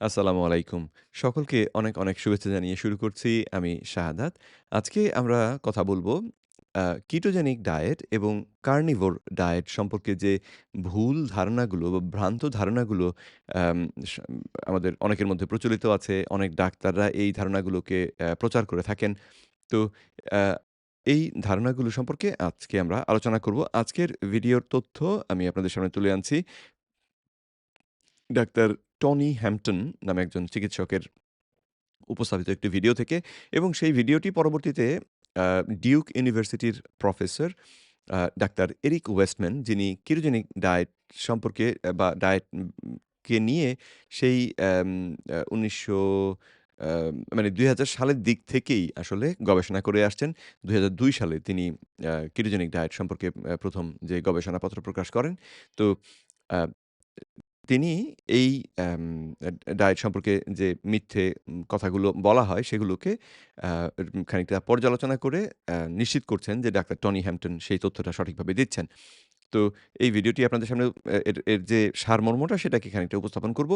আসসালামু আলাইকুম। সকলকে অনেক, অনেক শুভেচ্ছা জানিয়ে শুরু করছি আমি শাহাদাত। আজকে আমরা কথা বলব কিটোজেনিক ডায়েট এবং কার্নিভোর ডায়েট সম্পর্কে যে ভুল ধারণাগুলো বা ভ্রান্ত ধারণাগুলো আমাদের অনেকের মধ্যে প্রচলিত আছে। অনেক ডাক্তাররা এই ধারণাগুলোকে প্রচার করে থাকেন। তো এই ধারণাগুলো সম্পর্কে আজকে আমরা আলোচনা করব। আজকের ভিডিওর তথ্য আমি আপনাদের সামনে তুলে আনছি ডাক্তার টনি হ্যাম্পটন নামে একজন চিকিৎসকের উপস্থাপিত একটি ভিডিও থেকে এবং সেই ভিডিওটি পরবর্তীতে ডিউক ইউনিভার্সিটির প্রফেসর ডাক্তার এরিক ওয়েস্টম্যান, যিনি কিরোজেনিক ডায়েট সম্পর্কে বা ডায়েট, উম, কে নিয়ে সেই উনিশশো আ ১৯০০ আ মানে ২০০০ সালের দিক থেকেই আসলে গবেষণা করে আসছেন। ২০০২ সালে তিনি কিরোজেনিক ডায়েট সম্পর্কে প্রথম ১ম যে গবেষণাপত্র প্রকাশ করেন। তো তিনি এই ডায়েট সম্পর্কে যে মিথ্যে কথাগুলো বলা হয়, সেগুলোকে খানিকটা পর্যালোচনা করে নিশ্চিত করছেন যে ডাক্তার টনি হ্যাম্পটন সেই তথ্যটা সঠিকভাবে দিচ্ছেন। তো এই ভিডিওটি আপনাদের সামনে এর যে সারমর্মটা সেটাকে খানিকটা উপস্থাপন করব।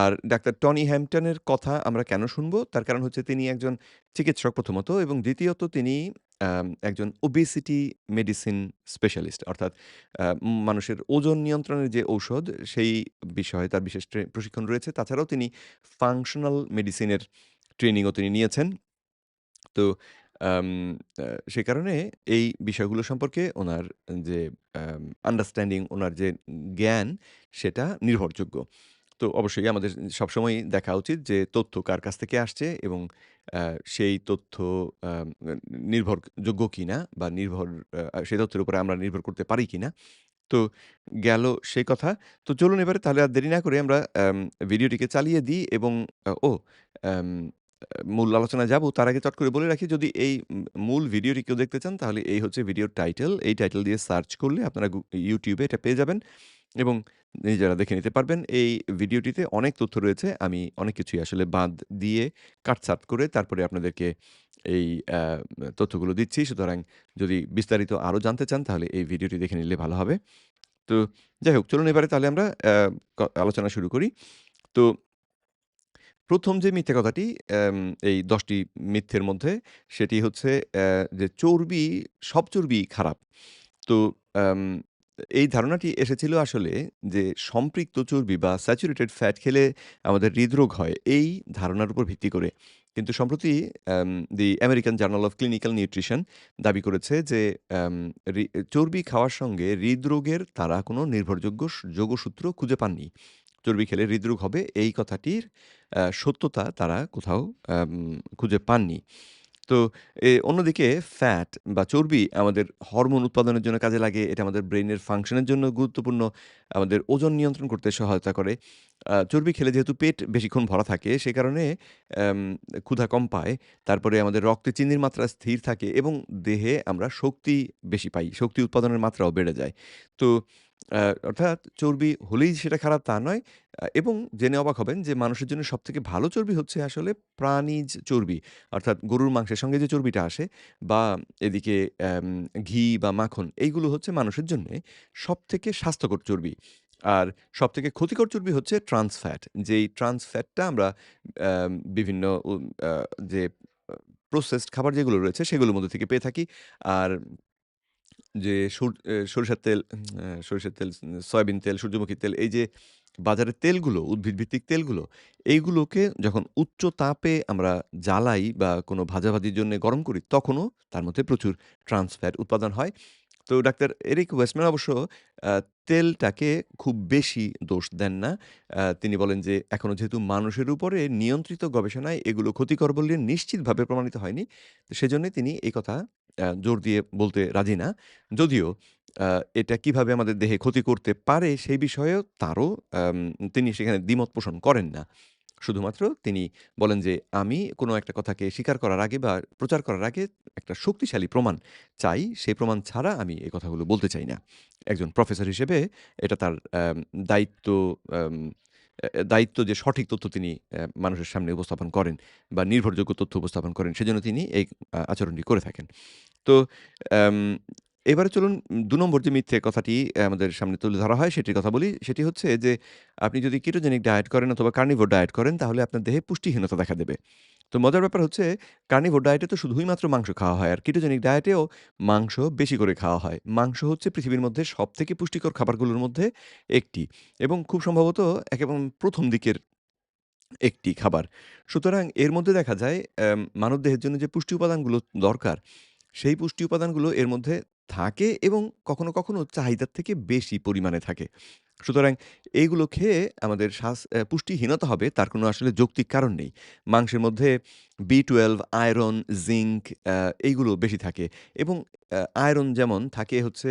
আর ডাক্তার টনি হ্যাম্পটনের কথা আমরা কেন শুনব? তার কারণ হচ্ছে তিনি একজন চিকিৎসক প্রথমত এবং দ্বিতীয়ত তিনি একজন ওবেসিটি মেডিসিন স্পেশালিস্ট। অর্থাৎ মানুষের ওজন নিয়ন্ত্রণের যে ঔষধ সেই বিষয়ে তার বিশেষ প্রশিক্ষণ রয়েছে। তাছাড়াও তিনি ফাংশনাল মেডিসিনের ট্রেনিংও তিনি নিয়েছেন। তো সে কারণে এই বিষয়গুলো সম্পর্কে ওনার যে আন্ডারস্ট্যান্ডিং ওনার যে জ্ঞান, সেটা নির্ভরযোগ্য। তো অবশ্যই আমাদের সবসময়ই দেখা উচিত যে, তথ্য কার কাছ থেকে আসছে এবং সেই তথ্য নির্ভরযোগ্য কিনা বা নির্ভর সেই তথ্যের উপরে আমরা নির্ভর করতে পারি কিনা। তো গেল সেই কথা। তো চলুন এবারে তাহলে আর দেরি না করে আমরা, আম ভিডিওটিকে চালিয়ে দিই এবং ও মূল আলোচনায় যাব, তার আগে চট করে বলে রাখি, যদি এই মূল ভিডিওটি কেউ দেখতে চান, তাহলে এই হচ্ছে ভিডিওর টাইটেল। এই টাইটেল দিয়ে সার্চ করলে আপনারা ইউটিউবে এটা পেয়ে যাবেন এবং নিজেরা দেখে নিতে পারবেন। এই ভিডিওটিতে অনেক তথ্য রয়েছে। আমি অনেক কিছুই আসলে বাদ দিয়ে কাটছাঁট করে তারপরে আপনাদেরকে এই তথ্যগুলো দিচ্ছি। সুতরাং যদি বিস্তারিত আরও জানতে চান, তাহলে এই ভিডিওটি দেখে নিলে ভালো হবে। তো যাই হোক, চলুন এবারে তাহলে আমরা আলোচনা শুরু করি। তো ১ম যে মিথ্যে কথাটি এই ১০ টি মিথ্যের মধ্যে সেটি হচ্ছে যে চর্বি, সব চর্বিই খারাপ। তো এই ধারণাটি এসেছিল আসলে যে সম্পৃক্ত চর্বি বা স্যাচুরেটেড ফ্যাট খেলে আমাদের হৃদরোগ হয়, এই ধারণার উপর ভিত্তি করে। কিন্তু সম্প্রতি the American journal of clinical nutrition দাবি করেছে যে চর্বি খাওয়ার সঙ্গে হৃদরোগের তারা কোনো নির্ভরযোগ্য যোগসূত্র খুঁজে পাননি। চর্বি খেলে হৃদরোগ হবে, এই কথাটির সত্যতা তারা কোথাও খুঁজে পাননি। তো অন্যদিকে ফ্যাট বা চর্বি আমাদের হরমোন উৎপাদনের জন্য কাজে লাগে। এটা আমাদের ব্রেনের ফাংশনের জন্য গুরুত্বপূর্ণ। আমাদের ওজন নিয়ন্ত্রণ করতে সহায়তা করে। চর্বি খেলে যেহেতু পেট বেশিক্ষণ ভরা থাকে, সে কারণে ক্ষুধা কম পায়। তারপরে আমাদের রক্তে চিনির মাত্রা স্থির থাকে এবং দেহে আমরা শক্তি বেশি পাই। শক্তি উৎপাদনের মাত্রাও বেড়ে যায়। তো অর্থাৎ চর্বি হলেই সেটা খারাপ তা নয়। এবং জেনে অবাক হবেন যে মানুষের জন্য সবথেকে ভালো চর্বি হচ্ছে আসলে প্রাণীজ চর্বি। অর্থাৎ গরুর মাংসের সঙ্গে যে চর্বিটা আসে বা এদিকে ঘি বা মাখন, এইগুলো হচ্ছে মানুষের জন্যে সবথেকে স্বাস্থ্যকর চর্বি। আর সবথেকে ক্ষতিকর চর্বি হচ্ছে ট্রান্স ফ্যাট। যেই ট্রান্স ফ্যাটটা আমরা বিভিন্ন যে, প্রসেসড খাবার যেগুলো রয়েছে সেগুলোর মধ্যে থেকে পেয়ে থাকি। আর যে সুর সরিষার তেল, সরিষার তেল, সয়াবিন তেল, সূর্যমুখী তেল এই যে বাজারের তেলগুলো, উদ্ভিদভিত্তিক তেলগুলো, এইগুলোকে যখন উচ্চ তাপে আমরা জ্বালাই বা কোনো ভাজাভাজির জন্য গরম করি, তখনও তার মধ্যে প্রচুর ট্রান্সফ্যাট উৎপাদন হয়। তো ডাক্তার এরিক ওয়েস্টম্যান অবশ্য তেলটাকে খুব বেশি দোষ দেন না। তিনি বলেন যে, এখনও যেহেতু মানুষের উপরে নিয়ন্ত্রিত গবেষণায় এগুলো ক্ষতিকর বলে নিশ্চিতভাবে প্রমাণিত হয়নি। সেজন্যই তিনি এই কথা জোর দিয়ে বলতে রাজি না। যদিও এটা কীভাবে আমাদের দেহে ক্ষতি করতে পারে সেই বিষয়েও তারও তিনি সেখানে দ্বিমত পোষণ করেন না। শুধুমাত্র তিনি বলেন যে, "আমি কোনো একটা কথাকে স্বীকার করার আগে বা প্রচার করার আগে একটা শক্তিশালী প্রমাণ চাই। সেই প্রমাণ ছাড়া আমি এই কথাগুলো বলতে চাই না।" একজন প্রফেসর হিসেবে এটা তার দায়িত্ব দায়িত্ব যে সঠিক তথ্য তিনি মানুষের সামনে উপস্থাপন করেন বা নির্ভরযোগ্য তথ্য উপস্থাপন করেন সেজন্য তিনি এই আচরণটি করে থাকেন। তো এবারে চলুন ২ নম্বর যে মিথ্যে কথাটি আমাদের সামনে তুলে ধরা হয় সেটির কথা বলি। সেটি হচ্ছে যে আপনি যদি কেটোজেনিক ডায়েট করেন অথবা কার্নিভোর ডায়েট করেন তাহলে আপনার দেহে পুষ্টিহীনতা দেখা দেবে। তো মজার ব্যাপার হচ্ছে কার্নিভোর ডায়েটে তো শুধুই মাত্র মাংস খাওয়া হয়। আর কেটোজেনিক ডায়েটেও মাংস বেশি করে খাওয়া হয়। মাংস হচ্ছে পৃথিবীর মধ্যে সব থেকে পুষ্টিকর খাবারগুলোর মধ্যে একটি এবং খুব সম্ভবত একেবারে প্রথম দিকের একটি খাবার। সুতরাং এর মধ্যে দেখা যায় মানবদেহের জন্য যে পুষ্টি উপাদানগুলো দরকার, সেই পুষ্টি উপাদানগুলো এর মধ্যে থাকে এবং কখনো, কখনো চাহিদার থেকে বেশি পরিমাণে থাকে। সুতরাং এইগুলো খেয়ে আমাদের অ্যা পুষ্টিহীনতা হবে তার কোনো আসলে যৌক্তিক কারণ নেই। মাংসের মধ্যে B12, আয়রন, অ্যা এইগুলো বেশি থাকে এবং আয়রন যেমন থাকে হচ্ছে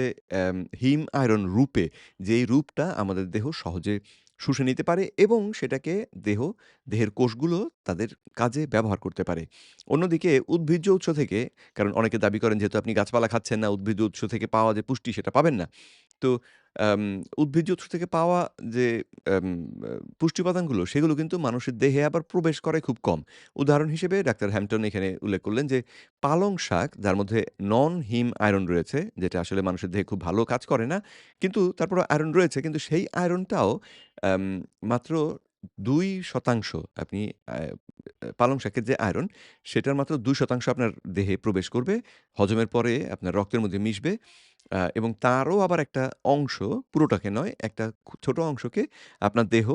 হিম আয়রন রূপে, যেই রূপটা আমাদের দেহ সহজে শুষে নিতে পারে এবং সেটাকে দেহ দেহের কোষগুলো তাদের কাজে ব্যবহার করতে পারে। অন্যদিকে উদ্ভিজ্জ উৎস থেকে কারণ অনেকে দাবি করেন যেহেতু আপনি গাছপালা খাচ্ছেন না, উদ্ভিজ্জ উৎস থেকে পাওয়া যে পুষ্টি সেটা পাবেন না। তো আম উদ্ভিজ্জ উৎস থেকে পাওয়া যে পুষ্টি উপাদানগুলো সেগুলো কিন্তু মানুষের দেহে আবার প্রবেশ করে খুব কম। উদাহরণ হিসেবে ডাক্তার হ্যামটন এখানে উল্লেখ করলেন যে পালং শাক যার মধ্যে নন হিম আয়রন রয়েছে, যেটা আসলে মানুষের দেহে খুব ভালো কাজ করে না। কিন্তু তারপর আয়রন রয়েছে কিন্তু সেই আয়রনটাও মাত্র ২% আপনি আ পালং শাকের যে আয়রন সেটার মাত্র দুই শতাংশ আপনার দেহে প্রবেশ করবে। হজমের পরে আপনার রক্তের মধ্যে মিশবে। এবং তারও আবার একটা অংশ পুরোটাকে নয়, একটা ছোট অংশকে আপনার দেহ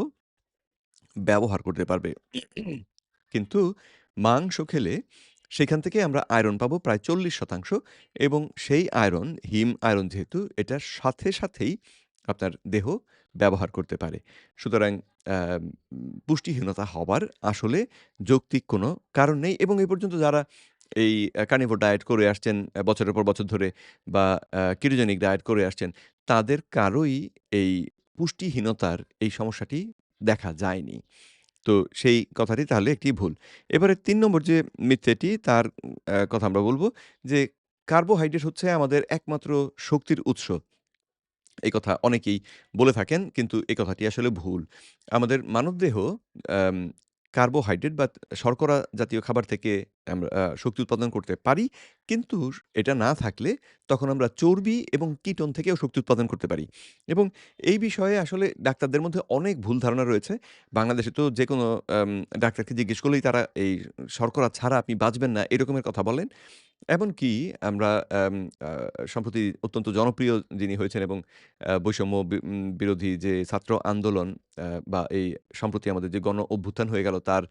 ব্যবহার করতে পারবে। কিন্তু মাংস খেলে সেখান থেকে আমরা আয়রন পাবো প্রায় ৪০% এবং সেই আয়রন, হিম আয়রন যেহেতু এটার সাথে, সাথেই আপনার দেহ ব্যবহার করতে পারে। সুতরাং পুষ্টিহীনতা হবার আসলে যৌক্তিক কোনো কারণ নেই এবং এ পর্যন্ত যারা এই কার্নিভোর ডায়েট করে আসছেন বছরের পর বছর ধরে বা কিরোজেনিক ডায়েট করে আসছেন, তাদের কারোই এই পুষ্টিহীনতার এই সমস্যাটি দেখা যায়নি। তো সেই কথাটি তাহলে একটি ভুল। এবারে তিন নম্বর যে মিথ্যেটি তার কথা আমরা বলব যে কার্বোহাইড্রেট হচ্ছে আমাদের একমাত্র শক্তির উৎস। এই কথা অনেকেই বলে থাকেন, কিন্তু এই কথাটি আসলে ভুল। আমাদের মানবদেহ কার্বোহাইড্রেট বা শর্করা জাতীয় খাবার থেকে আমরা শক্তি উৎপাদন করতে পারি। কিন্তু এটা না থাকলে তখন আমরা চর্বি এবং কিটোন থেকেও শক্তি উৎপাদন করতে পারি। এবং এই বিষয়ে আসলে ডাক্তারদের মধ্যে অনেক ভুল ধারণা রয়েছে। বাংলাদেশে তো যে কোনো ডাক্তারকে জিজ্ঞেস করলেই তারা এই শর্করা ছাড়া আপনি বাঁচবেন না, এরকমের কথা বলেন। এমনকি আমরা সম্প্রতি অত্যন্ত জনপ্রিয় যিনি হয়েছেন এবং বৈষম্য বিরোধী যে ছাত্র আন্দোলন বা এই সম্প্রতি আমাদের যে গণ অভ্যুত্থান হয়ে গেল, তার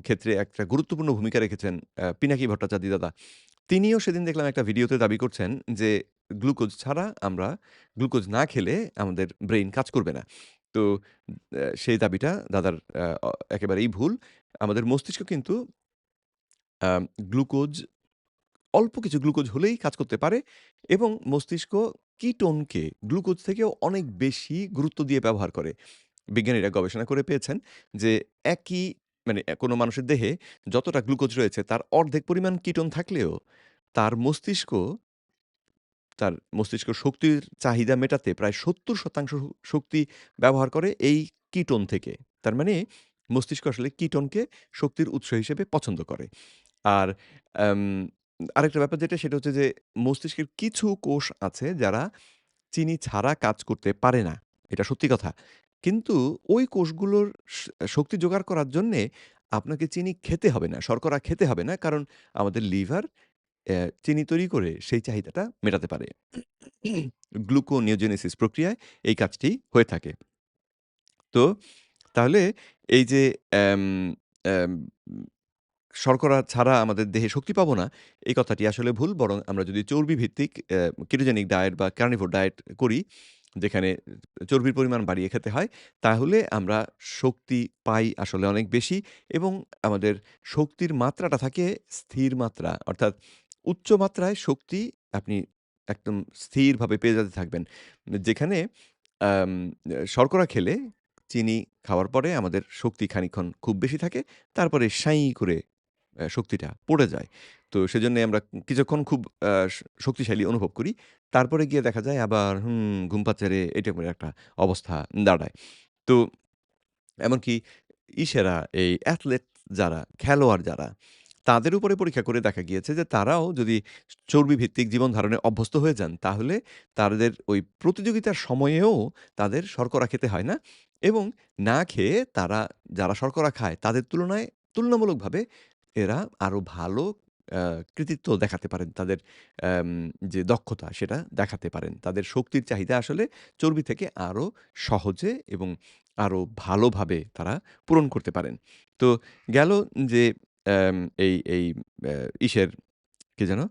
ক্ষেত্রে একটা গুরুত্বপূর্ণ ভূমিকা রেখেছেন, আ, পিনাকি ভট্টাচার্য দাদা। তিনিও সেদিন দেখলাম একটা ভিডিওতে দাবি করছেন যে, গ্লুকোজ ছাড়া আমরা গ্লুকোজ না খেলে আমাদের ব্রেইন কাজ করবে না। তো সেই দাবিটা দাদার একেবারেই ভুল। আমাদের মস্তিষ্ক কিন্তু গ্লুকোজ অল্প কিছু গ্লুকোজ হলেই কাজ করতে পারে এবং মস্তিষ্ক কিটোনকে গ্লুকোজ থেকেও অনেক বেশি গুরুত্ব দিয়ে ব্যবহার করে। বিজ্ঞানীরা গবেষণা করে পেয়েছেন যে একই মানে কোনো মানুষের দেহে যতটা গ্লুকোজ রয়েছে তার অর্ধেক পরিমাণ কিটোন থাকলেও তার মস্তিষ্ক তার মস্তিষ্ক শক্তির চাহিদা মেটাতে প্রায় সত্তর শতাংশ শক্তি ব্যবহার করে এই কিটোন থেকে। তার মানে মস্তিষ্ক আসলে কিটোনকে শক্তির উৎস হিসেবে পছন্দ করে। আর আরেকটা ব্যাপার যেটা সেটা হচ্ছে যে মস্তিষ্কের কিছু কোষ আছে যারা চিনি ছাড়া কাজ করতে পারে না। এটা সত্যি কথা। কিন্তু ওই কোষগুলোর শক্তি জোগাড় করার জন্যে আপনাকে চিনি খেতে হবে না, শর্করা খেতে হবে না। কারণ আমাদের লিভার চিনি তৈরি করে সেই চাহিদাটা মেটাতে পারে। গ্লুকোনিওজেনেসিস প্রক্রিয়ায় এই কাজটি হয়ে থাকে। তো তাহলে এই যে শর্করা ছাড়া আমাদের দেহে শক্তি পাবো না, এই কথাটি আসলে ভুল। বরং আমরা যদি চর্বিভিত্তিক অ্যা কেটোজেনিক ডায়েট বা কার্নিভোর ডায়েট করি, যেখানে চর্বির পরিমাণ বাড়িয়ে খেতে হয়, তাহলে আমরা শক্তি পাই আসলে অনেক বেশি এবং আমাদের শক্তির মাত্রাটা থাকে স্থির মাত্রা। অর্থাৎ উচ্চ মাত্রায় শক্তি আপনি একদম স্থিরভাবে পেয়ে যেতে থাকবেন। যেখানে শর্করা খেলে চিনি খাওয়ার পরে আমাদের শক্তি খানিকক্ষণ খুব বেশি থাকে। তারপরে সাঁই করে শক্তিটা পড়ে যায়। তো সেজন্যই আমরা কিছুক্ষণ খুব শক্তিশালী অনুভব করি। তারপরে গিয়ে দেখা যায় আবার হুম ঘুম পাচ্ছে রে এই টাইপের একটা অবস্থা দাঁড়ায়। তো এমনকি ইসেরা এই অ্যাথলেট যারা, খেলোয়াড় যারা তাদের উপরে পরীক্ষা করে দেখা গিয়েছে যে তারাও যদি চর্বিভিত্তিক জীবন ধারণে অভ্যস্ত হয়ে যান তাহলে তাদের ওই প্রতিযোগিতার সময়েও তাদের শর্করা খেতে হয় না এবং না খেয়ে তারা যারা শর্করা খায় তাদের তুলনায় তুলনামূলকভাবে এরা আরও ভালো কৃতিত্ব দেখাতে পারেন। তাদের যে দক্ষতা সেটা দেখাতে পারেন। তাদের শক্তির চাহিদা আসলে চর্বি থেকে আরও সহজে এবং আরও ভালোভাবে তারা পূরণ করতে পারেন। তো গেল যে এই এই ইসের, কি যেন?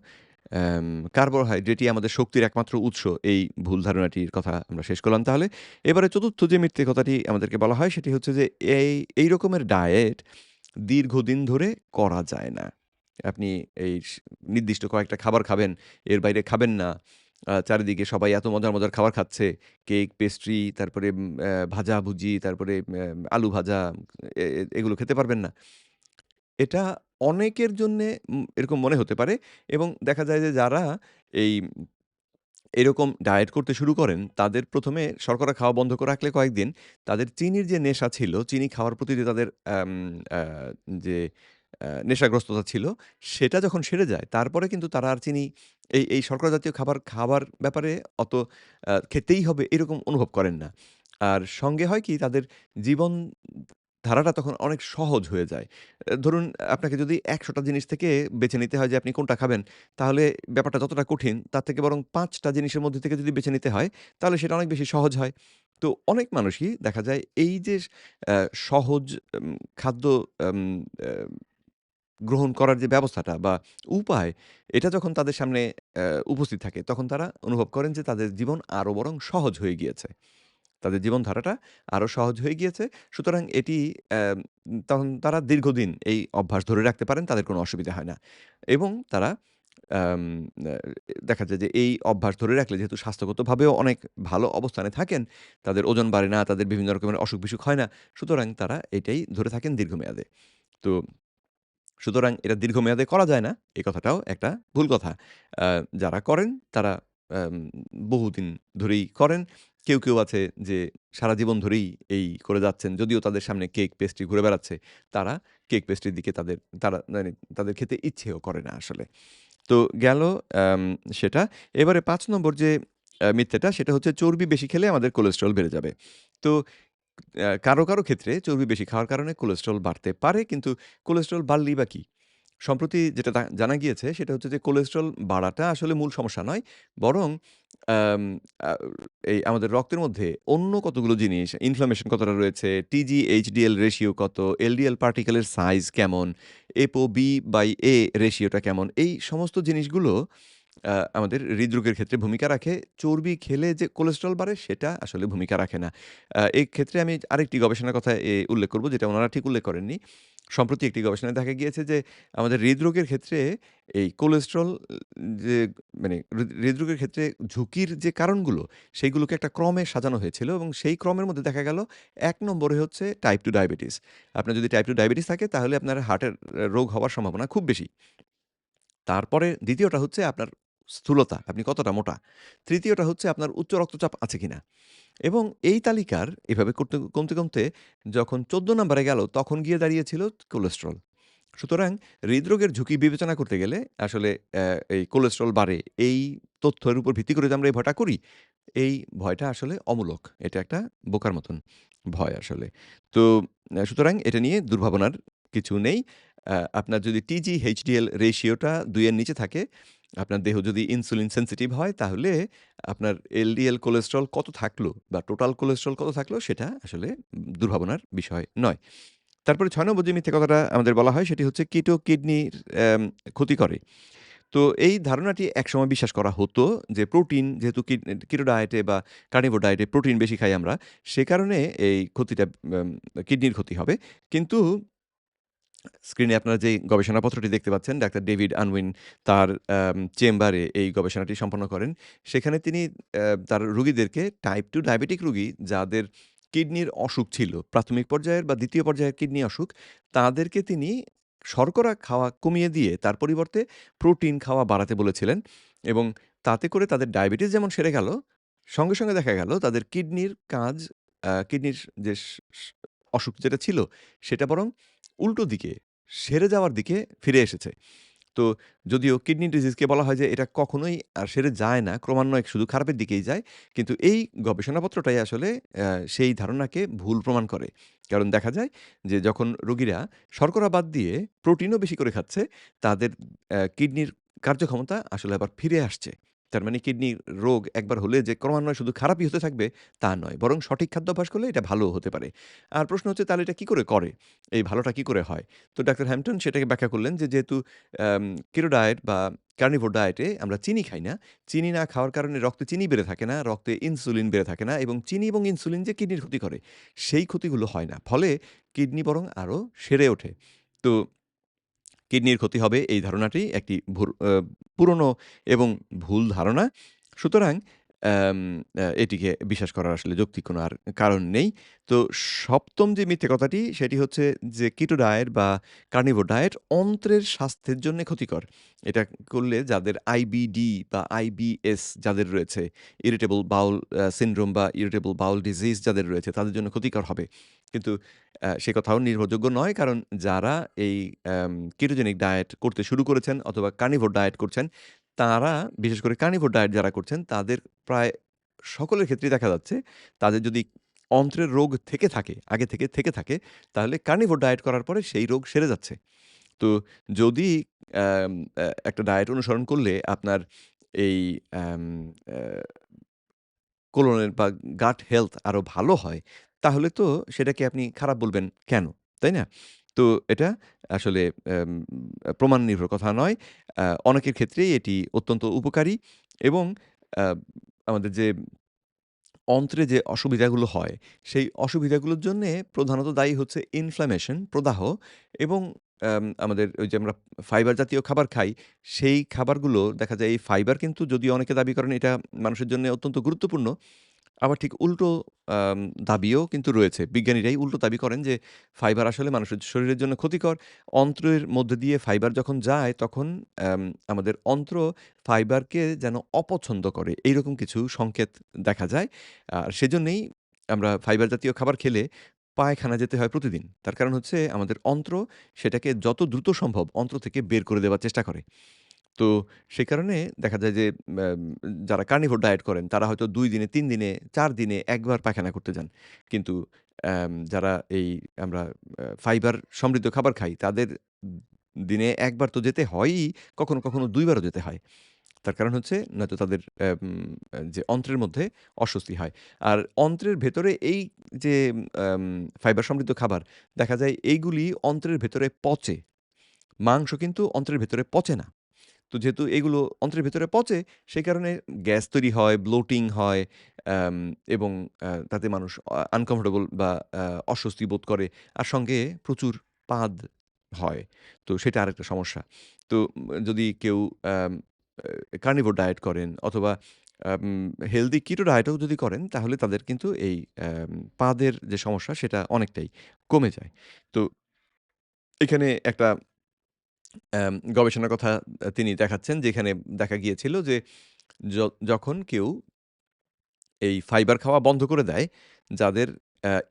কার্বোহাইড্রেটই আমাদের শক্তির একমাত্র উৎস, এই ভুল ধারণাটির কথা আমরা শেষ করলাম তাহলে। এবারে চতুর্থ যে মিথ্যে কথাটি আমাদেরকে বলা হয় সেটি হচ্ছে যে, এই এই রকমের ডায়েট দীর্ঘদিন ধরে করা যায় না। আপনি এই নির্দিষ্ট কয়েকটা খাবার খাবেন, এর বাইরে খাবেন না। চারিদিকে সবাই এত মজার, মজার খাবার খাচ্ছে। কেক, পেস্ট্রি, তারপরে উম অ্যা ভাজাভুজি, তারপরে আলু ভাজা এগুলো খেতে পারবেন না। এটা অনেকের জন্যে এরকম মনে হতে পারে এবং দেখা যায় যে যারা এই এরকম ডায়েট করতে শুরু করেন, তাদের প্রথমে শর্করা খাওয়া বন্ধ করে রাখলে কয়েকদিন, তাদের চিনির যে নেশা ছিল, চিনি খাওয়ার প্রতি যে তাদের যে নেশাগ্রস্ততা ছিল, সেটা যখন সেরে যায়, তারপরে কিন্তু তারা আর চিনি এই এই শর্করা জাতীয় খাবার খাবার ব্যাপারে অত খেতেই হবে এরকম অনুভব করেন না। আর সঙ্গে হয় কি তাদের জীবন ধারাটা তখন অনেক সহজ হয়ে যায়। ধরুন আপনাকে যদি ১০০ টা জিনিস থেকে বেছে নিতে হয় যে আপনি কোনটা খাবেন, তাহলে ব্যাপারটা যতটা কঠিন তার থেকে বরং ৫ টা জিনিসের মধ্যে থেকে যদি বেছে নিতে হয়, তাহলে সেটা অনেক বেশি সহজ হয়। তো অনেক মানুষই দেখা যায় এই যে সহজ খাদ্য গ্রহণ করার যে ব্যবস্থাটা বা উপায়, এটা যখন তাদের সামনে উপস্থিত থাকে, তখন তারা অনুভব করেন যে তাদের জীবন আরও বরং সহজ হয়ে গিয়েছে। তাদের জীবনধারাটা আরও সহজ হয়ে গিয়েছে। সুতরাং এটি তখন তারা দীর্ঘদিন এই অভ্যাস ধরে রাখতে পারেন, তাদের কোনো অসুবিধা হয় না। এবং তারা দেখা যায় যে এই অভ্যাস ধরে রাখলে যেহেতু স্বাস্থ্যগতভাবেও অনেক ভালো অবস্থানে থাকেন, তাদের ওজন বাড়ে না, তাদের বিভিন্ন রকমের অসুখ-বিসুখ হয় না। সুতরাং তারা এটাই ধরে থাকেন দীর্ঘমেয়াদে। তো সুতরাং এটা দীর্ঘমেয়াদে করা যায় না, এ কথাটাও একটা ভুল কথা। যারা করেন তারা বহুদিন ধরেই করেন। কেউ, কেউ আছে যে সারা জীবন ধরেই এই করে যাচ্ছেন। যদিও তাদের সামনে কেক, পেস্ট্রি ঘুরে বেড়াচ্ছে। তারা কেক, পেস্ট্রির দিকে তাদের তারা মানে তাদের খেতে ইচ্ছেও করে না আসলে। তো গেল সেটা। এবারে পাঁচ নম্বর যে মিথ্যেটা সেটা হচ্ছে চর্বি বেশি খেলে আমাদের কোলেস্ট্রল বেড়ে যাবে। তো কারও, কারও ক্ষেত্রে চর্বি বেশি খাওয়ার কারণে কোলেস্ট্রল বাড়তে পারে। কিন্তু কোলেস্ট্রল বাড়লেই বা কি? সম্প্রতি যেটা জানা গিয়েছে সেটা হচ্ছে যে কোলেস্টেরল বাড়াটা আসলে মূল সমস্যা নয়। বরং এই আমাদের রক্তের মধ্যে অন্য কতগুলো জিনিস, ইনফ্লামেশন কতটা রয়েছে, TG/HDL রেশিও কত, এলডিএল পার্টিকেলের সাইজ কেমন, এপো বি বাই এ রেশিওটা কেমন, এই সমস্ত জিনিসগুলো আমাদের হৃদরোগের ক্ষেত্রে ভূমিকা রাখে। চর্বি খেলে যে কোলেস্টেরল বাড়ে সেটা আসলে ভূমিকা রাখে না। এই ক্ষেত্রে আমি আরেকটি গবেষণার কথা উল্লেখ করব যেটা ওনারা ঠিক উল্লেখ করেননি। সম্প্রতি একটি গবেষণায় দেখা গিয়েছে যে, আমাদের হৃদরোগের ক্ষেত্রে এই কোলেস্টেরল যে মানে হৃদরোগের ক্ষেত্রে ঝুঁকির যে কারণগুলো, সেইগুলোকে একটা ক্রমে সাজানো হয়েছিল এবং সেই ক্রমের মধ্যে দেখা গেল এক নম্বরে হচ্ছে টাইপ টু ডায়াবেটিস। আপনার যদি টাইপ টু ডায়াবেটিস থাকে, তাহলে আপনার হার্টের রোগ হওয়ার সম্ভাবনা খুব বেশি। তারপরে দ্বিতীয়টা হচ্ছে আপনার স্থূলতা, আপনি কতটা মোটা। তৃতীয়টা হচ্ছে আপনার উচ্চ রক্তচাপ আছে কিনা। এবং এই তালিকার এভাবে করতে কমতে, কমতে যখন ১৪ নাম্বারে গেল তখন গিয়ে দাঁড়িয়েছিল কোলেস্ট্রল সুতরাং হৃদরোগের ঝুঁকি বিবেচনা করতে গেলে আসলে এই কোলেস্ট্রল বাড়ে এই তথ্যের উপর ভিত্তি করে যে আমরা এই ভয়টা করি, এই ভয়টা আসলে অমূলক। এটা একটা বোকার মতন ভয় আসলে। তো সুতরাং এটা নিয়ে দুর্ভাবনার কিছু নেই। আপনার যদি TG/HDL রেশিওটা দুইয়ের নিচে থাকে, আপনার দেহ যদি ইনসুলিন সেনসিটিভ হয় তাহলে আপনার এলডিএল কোলেস্টেরল কত থাকল বা টোটাল কোলেস্টেরল কত থাকল সেটা আসলে দুর্ভাবনার বিষয় নয়। তারপরে ছয় নম্বর যে মিথ্যে কথাটা আমাদের বলা হয় সেটি হচ্ছে কিটো কিডনির ক্ষতি করে। তো এই ধারণাটি একসময় বিশ্বাস করা হতো যে প্রোটিন যেহেতু কিটো ডায়েটে বা কার্নিভোর ডায়েটে প্রোটিন বেশি খাই আমরা, সে কারণে এই ক্ষতিটা কিডনির ক্ষতি হবে। কিন্তু স্ক্রিনে আপনারা যেই গবেষণাপত্রটি দেখতে পাচ্ছেন ডাক্তার ডেভিড আনউইন তার চেম্বারে এই গবেষণাটি সম্পন্ন করেন। সেখানে তিনি তার রুগীদেরকে টাইপ টু ডায়াবেটিক রুগী যাদের কিডনির অসুখ ছিল, প্রাথমিক পর্যায়ের বা দ্বিতীয় পর্যায়ের কিডনি অসুখ, তাদেরকে তিনি শর্করা খাওয়া কমিয়ে দিয়ে তার পরিবর্তে প্রোটিন খাওয়া বাড়াতে বলেছিলেন এবং তাতে করে তাদের ডায়াবেটিস যেমন সেরে গেল, সঙ্গে, সঙ্গে দেখা গেল তাদের কিডনির কাজ কিডনির যে অসুখ যেটা ছিল সেটা বরং উল্টো দিকে সেরে যাওয়ার দিকে ফিরে এসেছে। তো যদিও কিডনি ডিজিজকে বলা হয় যে এটা কখনোই আর সেরে যায় না, ক্রমান্বয়ে শুধু খারাপের দিকেই যায়। কিন্তু এই গবেষণাপত্রটাই আসলে সেই ধারণাকে ভুল প্রমাণ করে। কারণ দেখা যায় যে যখন রোগীরা শর্করা বাদ দিয়ে প্রোটিনও বেশি করে খাচ্ছে, তাদের কিডনির কার্যক্ষমতা আসলে আবার ফিরে আসছে। তার মানে কিডনির রোগ একবার হলে যে ক্রমান্বয়ে শুধু খারাপই হতে থাকবে, তা নয়। বরং সঠিক খাদ্যাভ্যাস করলে এটা ভালোও হতে পারে। আর প্রশ্ন হচ্ছে তাহলে এটা কী করে করে? এই ভালোটা কি করে হয়? তো ডাক্তার হ্যাম্পটন সেটাকে ব্যাখ্যা করলেন যে যেহেতু কিটো ডায়েট বা কার্নিভোর ডায়েটে আমরা চিনি খাই না। চিনি না খাওয়ার কারণে রক্তে চিনি বেড়ে থাকে না, রক্তে ইনসুলিন বেড়ে থাকে না এবং চিনি এবং ইনসুলিন যে কিডনির ক্ষতি করে, সেই ক্ষতিগুলো হয় না। ফলে কিডনি বরং আরও সেরে ওঠে। তো কিডনির ক্ষতি হবে এই ধারণাটি একটি পুরনো এবং ভুল ধারণা। সুতরাং এটিকে বিশ্বাস করার আসলে যৌক্তিক কোনো আর কারণ নেই। তো সপ্তম যে মিথ্যে কথাটি সেটি হচ্ছে যে কিটো ডায়েট বা কার্নিভোর ডায়েট অন্ত্রের স্বাস্থ্যের জন্যে ক্ষতিকর। এটা করলে যাদের আইবিডি বা আইবিএস যাদের রয়েছে, ইরিটেবল বাউল সিনড্রোম বা ইরিটেবল বাউল ডিজিজ যাদের রয়েছে তাদের জন্য ক্ষতিকর হবে। কিন্তু সে কথাও নির্ভরযোগ্য নয়। কারণ যারা এই কিটোজেনিক ডায়েট করতে শুরু করেছেন অথবা কার্নিভোর ডায়েট করছেন, তারা বিশেষ করে কার্নিভোর ডায়েট যারা করছেন তাদের প্রায় সকলের ক্ষেত্রেই দেখা যাচ্ছে তাদের যদি অন্ত্রের রোগ থেকে থাকে, আগে থেকে থেকে থাকে, তাহলে কার্নিভোর ডায়েট করার পরে সেই রোগ সেরে যাচ্ছে। তো যদি একটা ডায়েট অনুসরণ করলে আপনার এই কোলনের বা গাট হেলথ আরও ভালো হয়, তাহলে তো সেটাকে আপনি খারাপ বলবেন কেন? তাই না? তো এটা আসলে প্রমাণ নির্ভর কথা নয়। অনেকের ক্ষেত্রেই এটি অত্যন্ত উপকারী এবং আমাদের যে অন্ত্রে যে অসুবিধাগুলো হয়, সেই অসুবিধাগুলোর জন্যে প্রধানত দায়ী হচ্ছে ইনফ্ল্যামেশন, প্রদাহ এবং আমাদের ওই যে আমরা ফাইবার জাতীয় খাবার খাই, সেই খাবারগুলো দেখা যায় এই ফাইবার কিন্তু যদি অনেকে দাবি করেন এটা মানুষের জন্যে অত্যন্ত গুরুত্বপূর্ণ। আবার ঠিক উল্টো দাবিও কিন্তু রয়েছে। বিজ্ঞানীরাই উল্টো দাবি করেন যে, ফাইবার আসলে মানুষের শরীরের জন্য ক্ষতিকর। অন্ত্রের মধ্যে দিয়ে ফাইবার যখন যায়, তখন আমাদের অন্ত্র ফাইবারকে যেন অপছন্দ করে। এইরকম কিছু সংকেত দেখা যায়। আর সেজন্যেই আমরা ফাইবার জাতীয় খাবার খেলে পায়খানা যেতে হয় প্রতিদিন। তার কারণ হচ্ছে আমাদের অন্ত্র সেটাকে যত দ্রুত সম্ভব অন্ত্র থেকে বের করে দেওয়ার চেষ্টা করে। তো সে কারণে দেখা যায় যে যারা কার্নিভোর ডায়েট করেন তারা হয়তো ২ দিনে, ৩ দিনে, ৪ দিনে একবার পায়খানা করতে যান। কিন্তু যারা এই আমরা ফাইবার সমৃদ্ধ খাবার খাই তাদের দিনে একবার তো যেতে হয়ই, কখনো, কখনো ২ বারও যেতে হয়। তার কারণ হচ্ছে নয়তো তাদের যে অন্ত্রের মধ্যে অস্বস্তি হয়। আর অন্ত্রের ভেতরে এই যে ফাইবার সমৃদ্ধ খাবার দেখা যায় এইগুলি অন্ত্রের ভেতরে পচে। মাংস কিন্তু অন্ত্রের ভেতরে পচে না। তো যেহেতু এগুলো অন্ত্রের ভেতরে পচে, সেই কারণে গ্যাস তৈরি হয়, ব্লোটিং হয় এবং তাতে মানুষ আনকমফোর্টেবল বা অস্বস্তি বোধ করে। আর সঙ্গে প্রচুর পাদ হয়। তো সেটা আরেকটা সমস্যা। তো যদি কেউ কার্নিভোর ডায়েট করেন অথবা হেলদি কিটো ডায়েটও যদি করেন তাহলে তাদের কিন্তু এই পাদের যে সমস্যা সেটা অনেকটাই কমে যায়। তো এখানে একটা গবেষণার কথা তিনি দেখাচ্ছেন যেখানে দেখা গিয়েছিল যে যখন কেউ এই ফাইবার খাওয়া বন্ধ করে দেয়, যাদের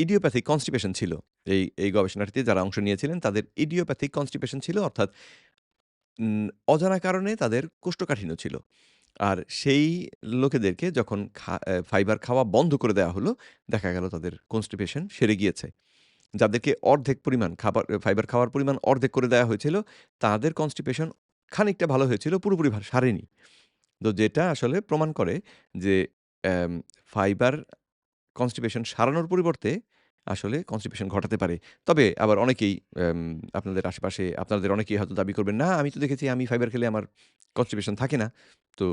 ইডিওপ্যাথিক কনস্টিপেশন ছিল। এই এই গবেষণাটিতে যারা অংশ নিয়েছিলেন তাদের ইডিওপ্যাথিক কনস্টিপেশন ছিল অর্থাৎ অজানা কারণে তাদের কোষ্ঠকাঠিন্য ছিল। আর সেই লোকেদেরকে যখন ফাইবার খাওয়া বন্ধ করে দেওয়া হলো, দেখা গেল তাদের কনস্টিপেশন সেরে গিয়েছে। যাদেরকে অর্ধেক পরিমাণ খাবার ফাইবার খাওয়ার পরিমাণ অর্ধেক করে দেওয়া হয়েছিল, তাদের কনস্টিপেশন খানিকটা ভালো হয়েছিল, পুরোপুরি সারেনি। তো যেটা আসলে প্রমাণ করে যে ফাইবার কনস্টিপেশন সারানোর পরিবর্তে আসলে কনস্টিপেশন ঘটাতে পারে। তবে আবার অনেকেই আপনাদের আশেপাশে আপনাদের অনেকেই হয়তো দাবি করবেন, "না, আমি তো দেখেছি আমি ফাইবার খেলে আমার কনস্টিপেশন থাকে না।" তো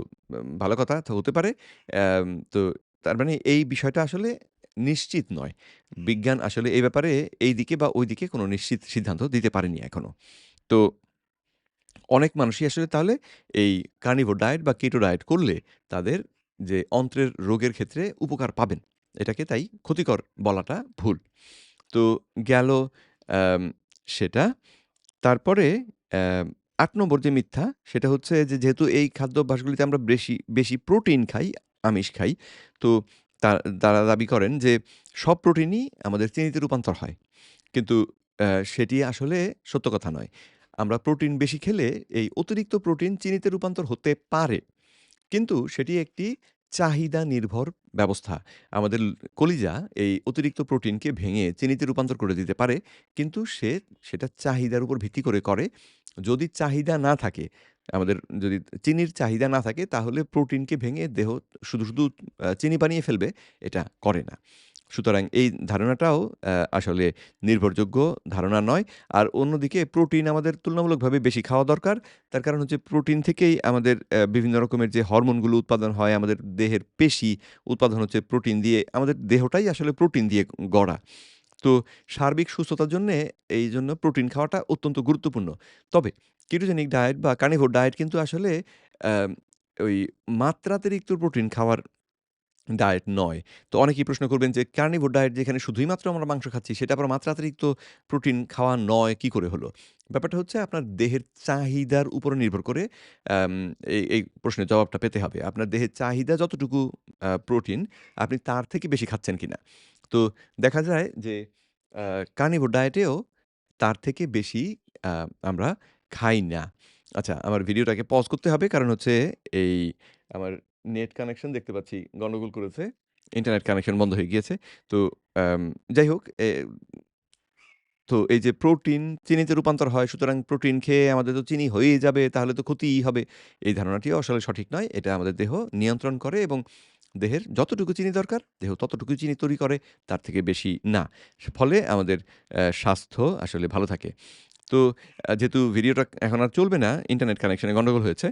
ভালো কথা তো হতে পারে। তো তার মানে এই বিষয়টা আসলে নিশ্চিত নয়। বিজ্ঞান আসলে এই ব্যাপারে এই দিকে বা ওই দিকে কোনো নিশ্চিত সিদ্ধান্ত দিতে পারেনি এখনও তো অনেক মানুষই আসলে তাহলে এই কার্নিভোর ডায়েট বা কিটো ডায়েট করলে তাদের যে অন্ত্রের রোগের ক্ষেত্রে উপকার পাবেন। এটাকে তাই ক্ষতিকর বলাটা ভুল। তো গেল সেটা। তারপরে আট ৮ নম্বর যে মিথ্যা সেটা হচ্ছে যে যেহেতু এই খাদ্য খাদ্যাভ্যাসগুলিতে আমরা বেশি, বেশি প্রোটিন খাই, আমিষ খাই। তা তারা দাবি করেন যে সব প্রোটিনই আমাদের চিনিতে রূপান্তর হয়। কিন্তু সেটি আসলে সত্য কথা নয়। আমরা প্রোটিন বেশি খেলে এই অতিরিক্ত প্রোটিন চিনিতে রূপান্তর হতে পারে। কিন্তু সেটি একটি চাহিদা নির্ভর ব্যবস্থা। আমাদের কলিজা এই অতিরিক্ত প্রোটিনকে ভেঙে চিনিতে রূপান্তর করে দিতে পারে। কিন্তু সে সেটা চাহিদার উপর ভিত্তি করে করে। যদি চাহিদা না থাকে, আমাদের যদি চিনির চাহিদা না থাকে তাহলে প্রোটিনকে ভেঙে দেহ শুধু, শুধু চিনি বানিয়ে ফেলবে, এটা করে না। সুতরাং এই ধারণাটাও আসলে নির্ভরযোগ্য ধারণা নয়। আর অন্যদিকে প্রোটিন আমাদের তুলনামূলকভাবে বেশি খাওয়া দরকার। তার কারণ হচ্ছে প্রোটিন থেকেই আমাদের বিভিন্ন রকমের যে হরমোনগুলো উৎপাদন হয়, আমাদের দেহের পেশি উৎপাদন হচ্ছে প্রোটিন দিয়ে। আমাদের দেহটাই আসলে প্রোটিন দিয়ে গড়া। তো সার্বিক সুস্থতার জন্যে এই জন্য প্রোটিন খাওয়াটা অত্যন্ত গুরুত্বপূর্ণ। তবে কেটোজেনিক ডায়েট বা কার্নিভোর ডায়েট কিন্তু আসলে ওই মাত্রাতিরিক্ত প্রোটিন খাওয়ার ডায়েট নয়। তো অনেকেই প্রশ্ন করবেন যে কার্নিভোর ডায়েট যেখানে শুধুই মাত্র আমরা মাংস খাচ্ছি, সেটা আবার মাত্রাতিরিক্ত প্রোটিন খাওয়া নয়, কি করে হলো? ব্যাপারটা হচ্ছে আপনার দেহের চাহিদার উপরে নির্ভর করে এই এই প্রশ্নের জবাবটা পেতে হবে। আপনার দেহের চাহিদা যতটুকু প্রোটিন আপনি তার থেকে বেশি খাচ্ছেন কিনা? তো দেখা যায় যে কার্নিভোর ডায়েটেও তার থেকে বেশি আমরা খাই না। আচ্ছা আমার ভিডিওটাকে পজ করতে হবে কারণ হচ্ছে এই আমার নেট কানেকশন দেখতে পাচ্ছি গন্ডগোল করেছে। ইন্টারনেট কানেকশন বন্ধ হয়ে গিয়েছে। তো যাই হোক তো এই যে প্রোটিন চিনিতে রূপান্তর হয়, সুতরাং প্রোটিন খেয়ে আমাদের তো চিনি হয়েই যাবে, তাহলে তো ক্ষতিই হবে। এই ধারণাটিও আসলে সঠিক নয়। এটা আমাদের দেহ নিয়ন্ত্রণ করে এবং দেহের যতটুকু চিনি দরকার, দেহ ততটুকু চিনি তৈরি করে, তার থেকে বেশি না। ফলে আমাদের স্বাস্থ্য আসলে ভালো থাকে। তো যেহেতু ভিডিওটা এখন আর চলবে না, ইন্টারনেট কানেকশনে গন্ডগোল হয়েছে।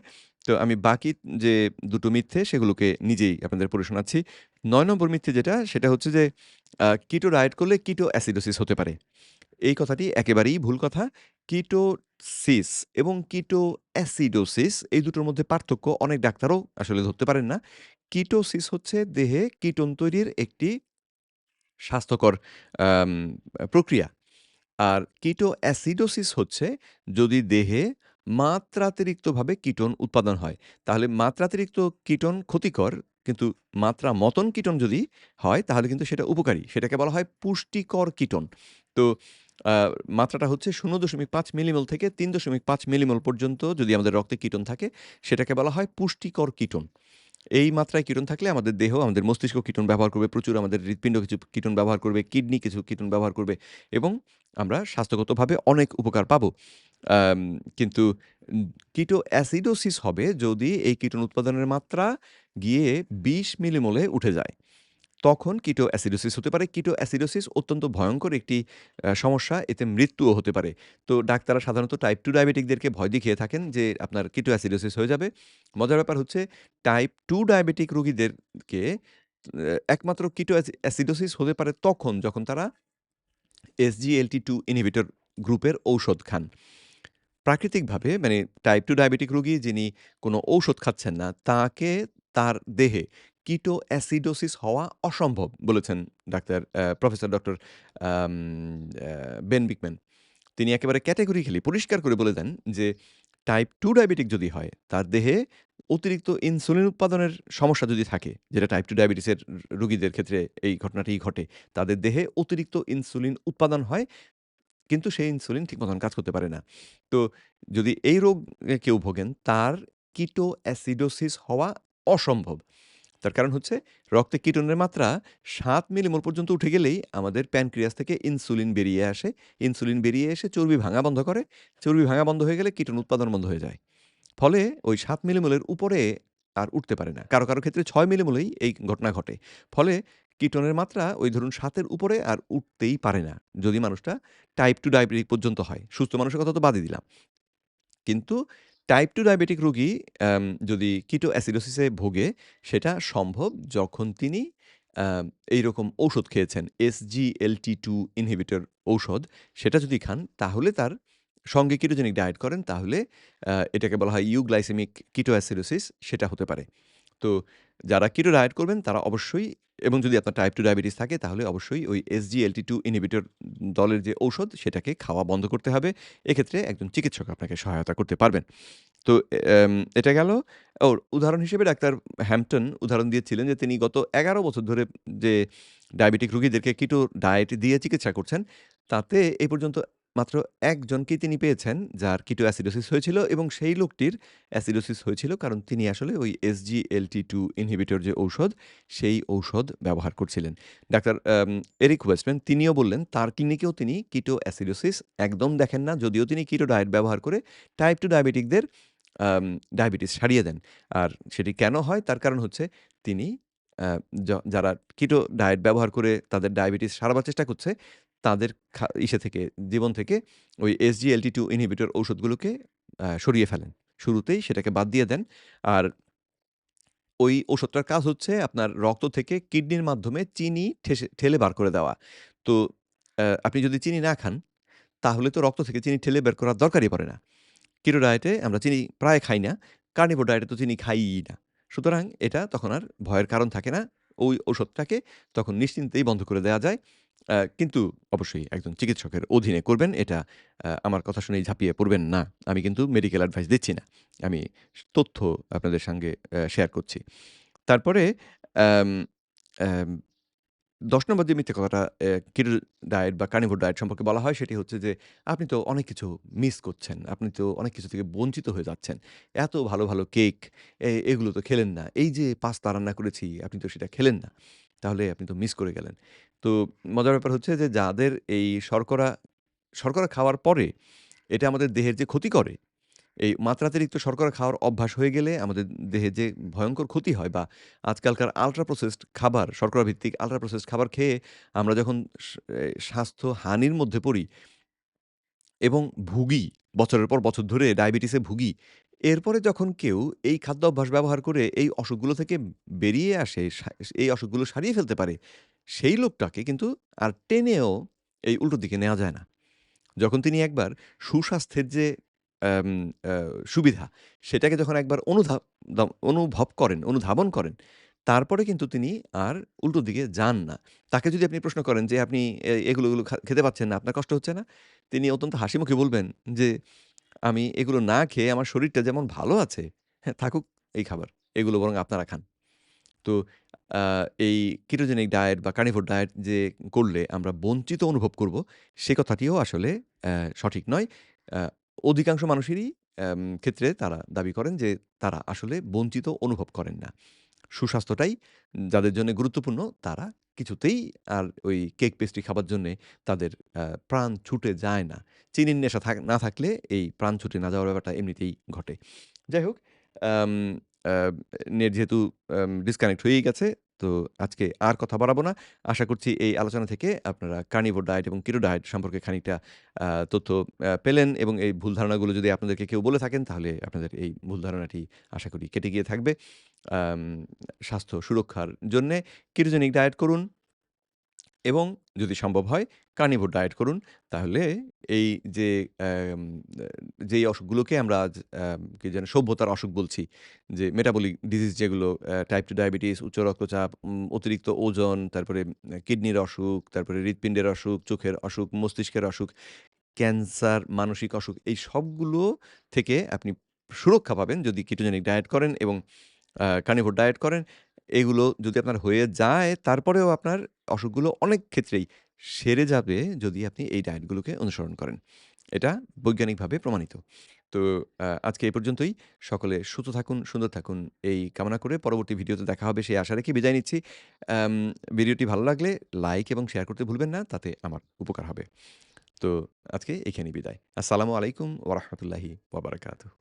তো আমি বাকি যে দুটো মিথ্যে সেগুলোকে নিজেই আপনাদের পড়ে শোনাচ্ছি। নয় নম্বর মিথ্যে যেটা সেটা হচ্ছে যে কিটো ডায়েট করলে কিটো অ্যাসিডোসিস হতে পারে। এই কথাটি একেবারেই ভুল কথা। কিটোসিস এবং কিটো অ্যাসিডোসিস এই দুটোর মধ্যে পার্থক্য অনেক ডাক্তারও আসলে ধরতে পারেন না। কিটোসিস হচ্ছে দেহে কিটোন তৈরির একটি স্বাস্থ্যকর প্রক্রিয়া। আর কিটো অ্যাসিডোসিস হচ্ছে যদি দেহে মাত্রাতিরিক্তভাবে কিটোন উৎপাদন হয়। তাহলে মাত্রাতিরিক্ত কিটোন ক্ষতিকর, কিন্তু মাত্রা মতন কিটোন যদি হয় তাহলে কিন্তু সেটা উপকারী। সেটাকে বলা হয় পুষ্টিকর কিটোন। তো মাত্রাটা হচ্ছে শূন্য দশমিক পাঁচ মিলিমল থেকে তিন দশমিক পাঁচ মিলিমল পর্যন্ত যদি আমাদের রক্তে কিটোন থাকে সেটাকে বলা হয় পুষ্টিকর কিটোন। এই মাত্রায় কীটন থাকলে আমাদের দেহ, আমাদের মস্তিষ্ক কীটন ব্যবহার করবে প্রচুর, আমাদের হৃৎপিণ্ড কিছু কীটন ব্যবহার করবে, কিডনি কিছু কীটন ব্যবহার করবে এবং আমরা স্বাস্থ্যগতভাবে অনেক উপকার পাব কিন্তু কিটো অ্যাসিডোসিস হবে যদি এই কীটন উৎপাদনের মাত্রা গিয়ে ২০ মিলিমোলে উঠে যায়। তখন কিটো অ্যাসিডোসিস হতে পারে। কিটো অ্যাসিডোসিস অত্যন্ত ভয়ঙ্কর একটি সমস্যা। এতে মৃত্যুও হতে পারে। তো ডাক্তাররা সাধারণত টাইপ টু ডায়াবেটিকদেরকে ভয় দেখিয়ে থাকেন যে আপনার কিটো অ্যাসিডোসিস হয়ে যাবে। মজার ব্যাপার হচ্ছে টাইপ টু ডায়াবেটিক রোগীদেরকে একমাত্র কিটো অ্যাসি অ্যাসিডোসিস হতে পারে তখন যখন তারা SGLT2 ইনহিবিটর গ্রুপের ঔষধ খান। প্রাকৃতিকভাবে মানে টাইপ টু ডায়াবেটিক রোগী যিনি কোনো ঔষধ খাচ্ছেন না, তাকে তার দেহে কিটো অ্যাসিডোসিস হওয়া অসম্ভব বলেছেন doctor professor doctor Ben Bikman. তিনি একেবারে ক্যাটেগরিক্যালি পরিষ্কার করে বলে দেন যে টাইপ টু ডায়াবেটিক যদি হয়, তার দেহে অতিরিক্ত ইনসুলিন উৎপাদনের সমস্যা যদি থাকে, যেটা টাইপ টু ডায়াবেটিসের রোগীদের ক্ষেত্রে এই ঘটনাটিই ঘটে। তাদের দেহে অতিরিক্ত ইনসুলিন উৎপাদন হয়, কিন্তু সেই ইনসুলিন ঠিক মতন কাজ করতে পারে না। তো যদি এই রোগে কেউ ভোগেন তার কিটো অ্যাসিডোসিস হওয়া অসম্ভব। তার কারণ হচ্ছে রক্তে কিটোনের মাত্রা ৭ মিলিমোল পর্যন্ত উঠে গেলেই আমাদের প্যানক্রিয়াস থেকে ইনসুলিন বেরিয়ে আসে। ইনসুলিন বেরিয়ে এসে চর্বি ভাঙা বন্ধ করে। চর্বি ভাঙা বন্ধ হয়ে গেলে কিটোন উৎপাদন বন্ধ হয়ে যায়। ফলে ওই ৭ মিলিমোলের উপরে আর উঠতে পারে না। কারও, কারও ক্ষেত্রে ৬ মিলিমোলেই এই ঘটনা ঘটে। ফলে কিটোনের মাত্রা ওই ধরুন সাতের উপরে আর উঠতেই পারে না। যদি মানুষটা টাইপ টু ডায়াবেটিক পর্যন্ত হয়। সুস্থ মানুষের কথা তো বাদই দিলাম। কিন্তু টাইপ টু ডায়াবেটিক রোগী যদি কিটো অ্যাসিডোসিসে ভোগে, সেটা সম্ভব যখন তিনি এই এইরকম ঔষধ খেয়েছেন। SGLT2 ইনহিবিটর ঔষধ, সেটা যদি খান, তাহলে তার সঙ্গে কিটোজেনিক ডায়েট করেন, তাহলে এটাকে বলা হয় ইউগ্লাইসেমিক কিটো অ্যাসিডোসিস সেটা হতে পারে। তো যারা কিটো ডায়েট করবেন তারা অবশ্যই এবং যদি আপনার টাইপ টু ডায়াবেটিস থাকে তাহলে অবশ্যই ওই SGLT2 ইনহিবিটর দলের যে ঔষধ সেটাকে খাওয়া বন্ধ করতে হবে। এক্ষেত্রে একজন চিকিৎসক আপনাকে সহায়তা করতে পারবেন। তো এটা গেল। ওর উদাহরণ হিসেবে ডাক্তার হ্যাম্পটন উদাহরণ দিয়েছিলেন যে তিনি গত ১১ বছর ধরে যে ডায়াবেটিক রোগীদেরকে কিটো ডায়েট দিয়ে চিকিৎসা করছেন, তাতে এ পর্যন্ত মাত্র একজনকেই তিনি পেয়েছেন যার কিটো অ্যাসিডোসিস হয়েছিল এবং সেই লোকটির অ্যাসিডোসিস হয়েছিল কারণ তিনি আসলে ওই SGLT2 ইনহিবিটর যে ঔষধ, সেই ঔষধ ব্যবহার করছিলেন। ডাক্তার এরিক ওয়েস্টম্যান তিনিও বললেন তার ক্লিনিকেও তিনি কিটো অ্যাসিডোসিস একদম দেখেন না। যদিও তিনি কিটো ডায়েট ব্যবহার করে টাইপ টু ডায়াবেটিকদের ডায়াবেটিস সারিয়ে দেন। আর সেটি কেন হয়? তার কারণ হচ্ছে তিনি যারা কিটো ডায়েট ব্যবহার করে তাদের ডায়াবেটিস সারাবার চেষ্টা করছে, তাদের ইসে থেকে জীবন থেকে ওই SGLT2 ইনহিবিটর ঔষধগুলোকে সরিয়ে ফেলেন। শুরুতেই সেটাকে বাদ দিয়ে দেন। আর ওই ওষুধটার কাজ হচ্ছে আপনার রক্ত থেকে কিডনির মাধ্যমে চিনি ঠেলে বার করে দেওয়া। তো আপনি যদি চিনি না খান, তাহলে তো রক্ত থেকে চিনি ঠেলে বের করার দরকারই পড়ে না। কিটো ডায়েটে আমরা চিনি প্রায় খাই না। কার্নিভোর ডায়েটে তো চিনি খাইই না। সুতরাং এটা তখন আর ভয়ের কারণ থাকে না। ওই ঔষধটাকে তখন নিশ্চিন্তেই বন্ধ করে দেওয়া যায়। কিন্তু অবশ্যই একজন চিকিৎসকের অধীনে করবেন। এটা আমার কথা শুনেই ঝাঁপিয়ে পড়বেন না। আমি কিন্তু মেডিকেল অ্যাডভাইস দিচ্ছি না। আমি তথ্য আপনাদের সঙ্গে শেয়ার করছি। তারপরে ১০ নম্বর যে মিথ্যে কথাটা কিটো ডায়েট বা কার্নিভোর ডায়েট সম্পর্কে বলা হয় সেটি হচ্ছে যে, আপনি তো অনেক কিছু মিস করছেন। আপনি তো অনেক কিছু থেকে বঞ্চিত হয়ে যাচ্ছেন। এত ভালো, ভালো কেক এগুলো তো খেলেন না। এই যে পাস্তা রান্না করেছি আপনি তো সেটা খেলেন না। তাহলে আপনি তো মিস করে গেলেন। তো মজার ব্যাপার হচ্ছে যে যাদের এই শর্করা, শর্করা খাওয়ার পরে এটা আমাদের দেহের যে ক্ষতি করে, এই মাত্রাতিরিক্ত শর্করা খাওয়ার অভ্যাস হয়ে গেলে আমাদের দেহে যে ভয়ঙ্কর ক্ষতি হয় বা আজকালকার আল্ট্রা প্রসেসড খাবার, শর্করা ভিত্তিক আল্ট্রা প্রসেসড খাবার খেয়ে আমরা যখন স্বাস্থ্য হানির মধ্যে পড়ি এবং ভুগি, বছরের পর বছর ধরে ডায়াবেটিসে ভুগি। এরপরে যখন কেউ এই খাদ্য অভ্যাস ব্যবহার করে এই অসুখগুলো থেকে বেরিয়ে আসে, এই অসুখগুলো সারিয়ে ফেলতে পারে, সেই লোকটাকে কিন্তু আর টেনেও এই উল্টো দিকে নেওয়া যায় না। যখন তিনি একবার সুস্বাস্থ্যের যে সুবিধা, সেটাকে যখন একবার অনুধা অনুভব করেন, অনুধাবন করেন, তারপরে কিন্তু তিনি আর উল্টো দিকে যান না। তাকে যদি আপনি প্রশ্ন করেন যে, "আপনি এগুলো খেতে পাচ্ছেন না, আপনার কষ্ট হচ্ছে না?" তিনি অত্যন্ত হাসিমুখে বলবেন যে, "আমি এগুলো না খেয়ে আমার শরীরটা যেমন ভালো আছে, হ্যাঁ, থাকুক এই খাবার। এগুলো বরং আপনারা খান।" তো এই কিটোজেনিক ডায়েট বা কার্নিভোর ডায়েট যে করলে আমরা বঞ্চিত অনুভব করব, সে কথাটিও আসলে সঠিক নয়। অধিকাংশ মানুষেরই ক্ষেত্রে তারা দাবি করেন যে, তারা আসলে বঞ্চিত অনুভব করেন না। সুস্বাস্থ্যটাই যাদের জন্য গুরুত্বপূর্ণ, তারা কিছুতেই আর ওই কেক পেস্ট্রি খাবার জন্যে তাদের প্রাণ ছুটে যায় না। চিনির নেশা থাক না থাকলে এই প্রাণ ছুটে না যাওয়ার ব্যাপারটা এমনিতেই ঘটে। যাই হোক, নেট যেহেতু ডিসকানেক্ট হয়েই গেছে, তো আজকে আর কথা বাড়াবো না। আশা করছি এই আলোচনা থেকে আপনারা কার্নিভোর ডায়েট এবং কিটো ডায়েট সম্পর্কে খানিকটা তথ্য পেলেন এবং এই ভুল ধারণাগুলো যদি আপনাদেরকে কেউ বলে থাকেন, তাহলে আপনাদের এই ভুল ধারণাটি আশা করি কেটে গিয়ে থাকবে। স্বাস্থ্য সুরক্ষার জন্যে কিরোজেনিক ডায়েট করুন এবং যদি সম্ভব হয় কার্নিভোর ডায়েট করুন। তাহলে এই যে যেই অসুখগুলোকে আমরা কি যেন সভ্যতার অসুখ বলছি, যে মেটাবলিক ডিজিজ যেগুলো টাইপ টু ডায়াবেটিস, উচ্চ রক্তচাপ, অতিরিক্ত ওজন, তারপরে কিডনির অসুখ, তারপরে হৃৎপিণ্ডের অসুখ, চোখের অসুখ, মস্তিষ্কের অসুখ, ক্যান্সার, মানসিক অসুখ এই সবগুলো থেকে আপনি সুরক্ষা পাবেন যদি কিটোজেনিক ডায়েট করেন এবং কার্নিভোর ডায়েট করেন। এগুলো যদি আপনার হয়ে যায়, তারপরেও আপনার অসুখগুলো অনেক ক্ষেত্রেই সেরে যাবে যদি আপনি এই ডায়েটগুলোকে অনুসরণ করেন। এটা বৈজ্ঞানিকভাবে প্রমাণিত। তো আজকে এই পর্যন্তই। সকলে সুস্থ থাকুন, সুন্দর থাকুন এই কামনা করে পরবর্তী ভিডিওতে দেখা হবে সেই আশা রেখে বিদায় নিচ্ছি। ভিডিওটি ভালো লাগলে লাইক এবং শেয়ার করতে ভুলবেন না। তাতে আমার উপকার হবে। তো আজকে এখানেই বিদায়। আসসালামু আলাইকুম ওয়া রাহমাতুল্লাহি ওয়া বারাকাতুহু।